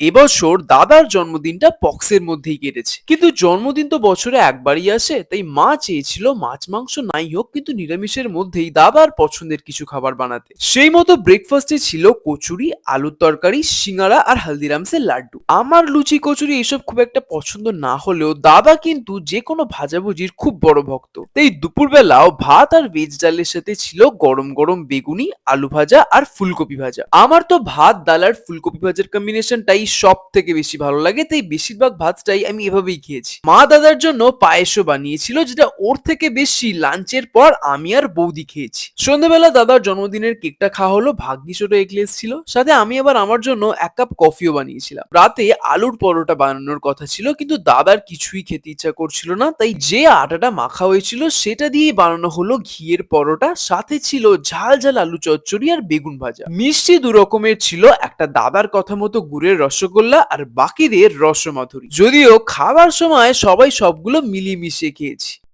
এবছর দাদার জন্মদিনটা পক্সের মধ্যেই কেটেছে। কিন্তু জন্মদিন তো বছরে একবারই আসে, তাই মা চেয়েছিল মাছ, মাংস নাই হোক, কিন্তু নিরামিষের মধ্যেই দাদার পছন্দের কিছু খাবার বানাতে। সেই মতো ব্রেকফাস্টে ছিল কচুরি, আলুর তরকারি, সিঙ্গারা আর হালদিরামসের লাড্ডু। আমার লুচি, কচুরি এসব খুব একটা পছন্দ না হলেও দাদা কিন্তু যে কোনো ভাজাভুজির খুব বড় ভক্ত। তাই দুপুরবেলাও ভাত আর ভেজ ডালের সাথে ছিল গরম গরম বেগুনি, আলু ভাজা আর ফুলকপি ভাজা। আমার তো ভাত, ডাল আর ফুলকপি ভাজার কম্বিনেশনটাই সব থেকে বেশি ভালো লাগে, তাই বেশিরভাগ ভাতটাই আমি এভাবেই খেয়েছি। মা দাদার জন্য পায়েসও বানিয়েছিল, যেটা ওর থেকে বেশি লাঞ্চের পর আমি আর বৌদি খেয়েছি। সন্ধ্যাবেলা দাদার জন্মদিনের কেকটা খাওয়া হলো ভাগ্যিস ওটা এগলেস ছিল, সাথে আমি আবার আমার জন্য এক কাপ কফিও বানিয়েছিলাম। রাতে আলুর পরোটা বানানোর কথা ছিল, কিন্তু দাদার কিছুই খেতে ইচ্ছা করছিল না, তাই যে আটাটা মাখা হয়েছিল, সেটা দিয়ে বানানো হলো ঘিয়ের পরোটা, সাথে ছিল ঝাল ঝাল আলু চচ্চড়ি আর বেগুন ভাজা। মিষ্টি দু রকমের ছিল, একটা দাদার কথা মতো গুড়ের রসগোল্লা আর বাকিদের রসমাধুরী। যদিও খাবার সময় সবাই সবগুলো মিলিয়ে মিশিয়ে খেয়েছি।